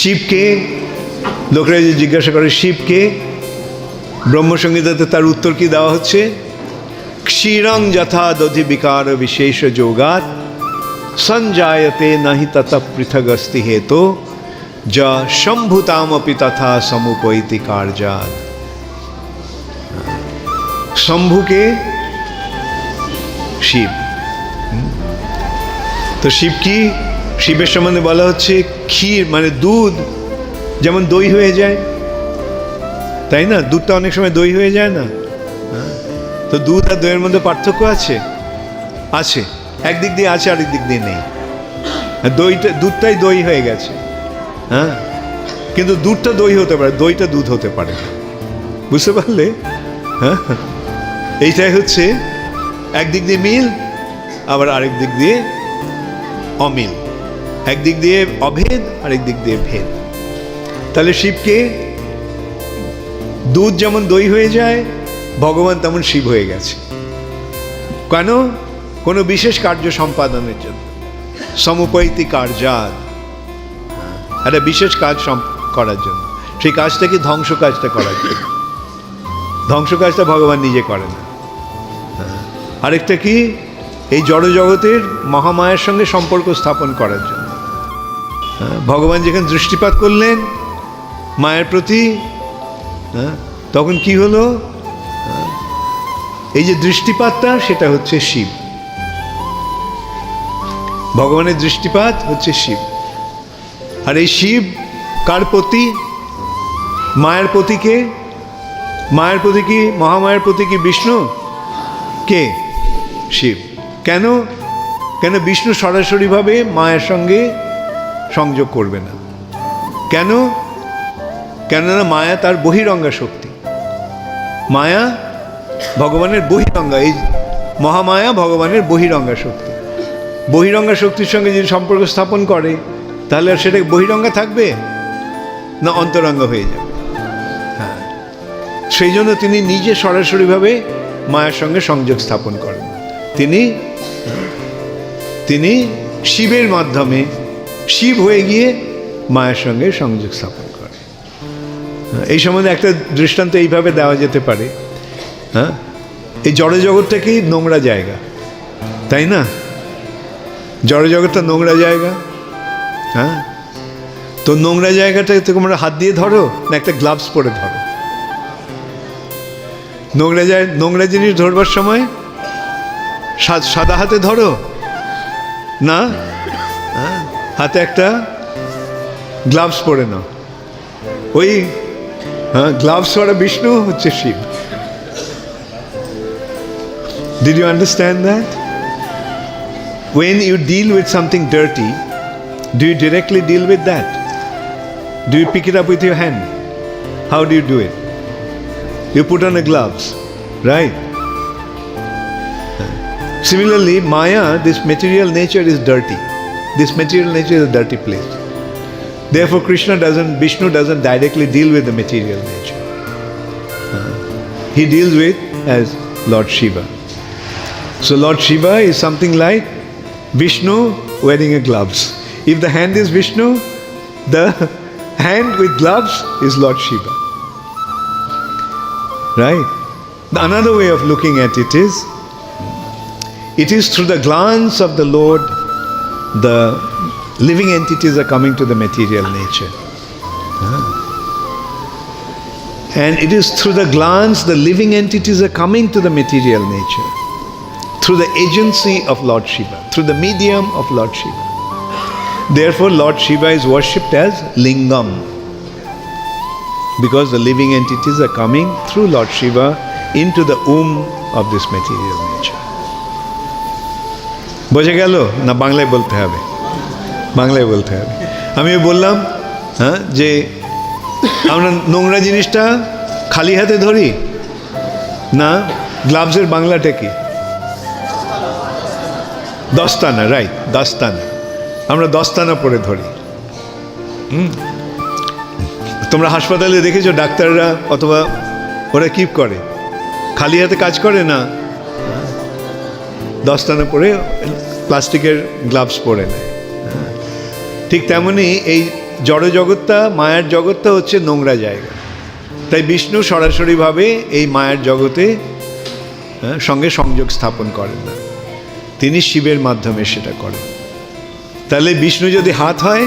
শিবকে লোকরা যে জিজ্ঞাসা করে, শিবকে ব্রহ্মসংগীতাতে তার উত্তর কি দেওয়া হচ্ছে? ক্ষীরং যথা দধি বিকার বিশেষ যোগাত সঞ্জায়তে নাহি তত পৃথগস্তি হেতো, যা শম্ভুতামপি তথা সমুপৈতি কার্যাত শম্ভুকে শিব। তো শিব কি? শিবের সম্বন্ধে বলা হচ্ছে ক্ষীর মানে দুধ যেমন দই হয়ে যায়। তাই না? দুধটা অনেক সময় দই হয়ে যায় না? হ্যাঁ। তো দুধ আর দইয়ের মধ্যে পার্থক্য আছে? আছে। একদিক দিয়ে আছে, আরেক দিক দিয়ে নেই। দইটা, দুধটাই দই হয়ে গেছে। হ্যাঁ? কিন্তু দুধটা দই হতে পারে, দইটা দুধ হতে পারে। বুঝতে পারলে? হ্যাঁ? এইটাই হচ্ছে একদিক দিয়ে মিল, আবার আরেক দিক দিয়ে অমিল। একদিক দিয়ে অভেদ, আরেক দিক দিয়ে ভেদ। তাহলে শিবকে দুধ যেমন দই হয়ে যায়, ভগবান তেমন শিব হয়ে গেছে। কেন? কোনো বিশেষ কার্য সম্পাদনের জন্য। সমুপৈতি কার্যাদ। একটা বিশেষ কাজ করার জন্য। সেই কাজটাকে ধ্বংস কাজটা করার জন্য। ধ্বংস কাজটা ভগবান নিজে করে না। আরেকটা কি? এই জড় জগতের মহামায়ের সঙ্গে সম্পর্ক স্থাপন করার জন্য। ভগবান যেখানে দৃষ্টিপাত করলেন মায়ের প্রতি হ্যাঁ, তখন কি হলো? এই যে দৃষ্টিপাতটা সেটা হচ্ছে শিব। ভগবানের দৃষ্টিপাত হচ্ছে শিব। আর এই শিব কার প্রতি? মায়ের প্রতি কে? মায়ের প্রতি কি মহামায়ের প্রতি কি বিষ্ণু? কে? শিব। কেন? কেন বিষ্ণু সরাসরিভাবে মায়ের সঙ্গে সংযোগ করবে না। কেন? কেননা মায়া তার বহিরঙ্গা শক্তি। মায়া ভগবানের বহিরঙ্গা, এই মহামায়া ভগবানের বহিরঙ্গা শক্তি। বহিরঙ্গা শক্তির সঙ্গে যদি সম্পর্ক স্থাপন করে, তাহলে আর সেটা বহিরঙ্গা থাকবে? না অন্তরঙ্গ হয়ে যাবে। হ্যাঁ। সেই জন্য তিনি নিজে সরাসরিভাবে মায়ের সঙ্গে সংযোগ স্থাপন করেন। তিনি তিনি শিবের মাধ্যমে শিব হয়ে গিয়ে মায়ের সঙ্গে সংযোগ স্থাপন করে। এই সম্বন্ধে একটা দৃষ্টান্ত এইভাবে দেওয়া যেতে পারে। হ্যাঁ? এই জড়জগৎটা কি নোংরা জায়গা। তাই না? জড়জগৎটা নোংরা জায়গা। হ্যাঁ? তো নোংরা জায়গাটা তোমরা হাত দিয়ে ধরো না একটা গ্লাভস পরে ধরো। নোংরা যায় নোংরা জিনিস ধরবার সময় সাদা হাতে ধরো। না? হ্যাঁ, হাতে একটা গ্লাভস পরে নাও ওই হ্যাঁ গ্লাভস পরা বিষ্ণু হচ্ছে Shiva Did you understand that? When you deal with something dirty, do you directly deal with that? Do you pick it up with your hand? How do you do it? You put on a gloves, right? Similarly, Maya, this material nature is dirty. This material nature is a dirty place. Therefore, Krishna doesn't, Vishnu doesn't directly deal with the material nature. Uh, he deals with as Lord Shiva. So Lord Shiva is something like Vishnu wearing a gloves. If the hand is Vishnu, the hand with gloves is Lord Shiva. Right? Another way of looking at it is it is through the glance of the Lord the living entities are coming to the material nature. And it is through the glance the living entities are coming to the material nature through the agency of Lord Shiva, through the medium of Lord Shiva. Therefore, Lord Shiva is worshipped as Lingam because the living entities are coming through Lord Shiva into the womb of this material nature. বোঝা গেল? না, বাংলায় বলতে হবে। বাংলায় বলতে হবে। আমি বললাম হ্যাঁ যে আমরা নোংরা জিনিসটা খালি হাতে ধরি? না, গ্লাভসের বাংলাটা কি? দস্তানা রাইট দস্তানা আমরা দস্তানা পরে ধরি। হুম? তোমরা হাসপাতালে দেখেছ ডাক্তাররা অথবা ওরা কি করে? খালি হাতে কাজ করে না? দস্তানা পরে প্লাস্টিকের গ্লাভস পরে নেয়। ঠিক তেমনি এই জড় জগৎটা, মায়ার জগৎটা হচ্ছে নোংরা জায়গা। তাই বিষ্ণু সরাসরিভাবে এই মায়ার জগতে সঙ্গে সংযোগ স্থাপন করেন না। তিনি শিবের মাধ্যমে সেটা করেন। তাহলে বিষ্ণু যদি হাত হয়,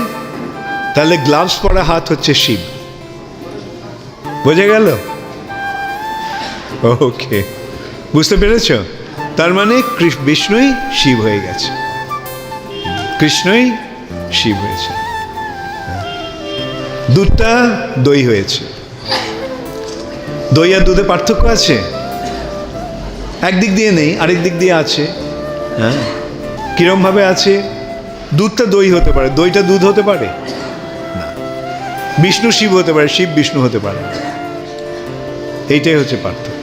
তাহলে গ্লাভস পরা হাত হচ্ছে শিব। বোঝা গেল? ওকে। বুঝতে পেরেছ? তার মানে বিষ্ণুই শিব হয়ে গেছে। কৃষ্ণই শিব হয়েছে। দুধটা দই হয়েছে। দই আর দুধে পার্থক্য আছে? একদিক দিয়ে নেই, আরেক দিক দিয়ে আছে। হ্যাঁ? কিরমভাবে আছে? দুধটা দই হতে পারে। দইটা দুধ হতে পারে? না। বিষ্ণু শিব হতে পারে, শিব বিষ্ণু হতে পারে এইটাই হচ্ছে পার্থক্য।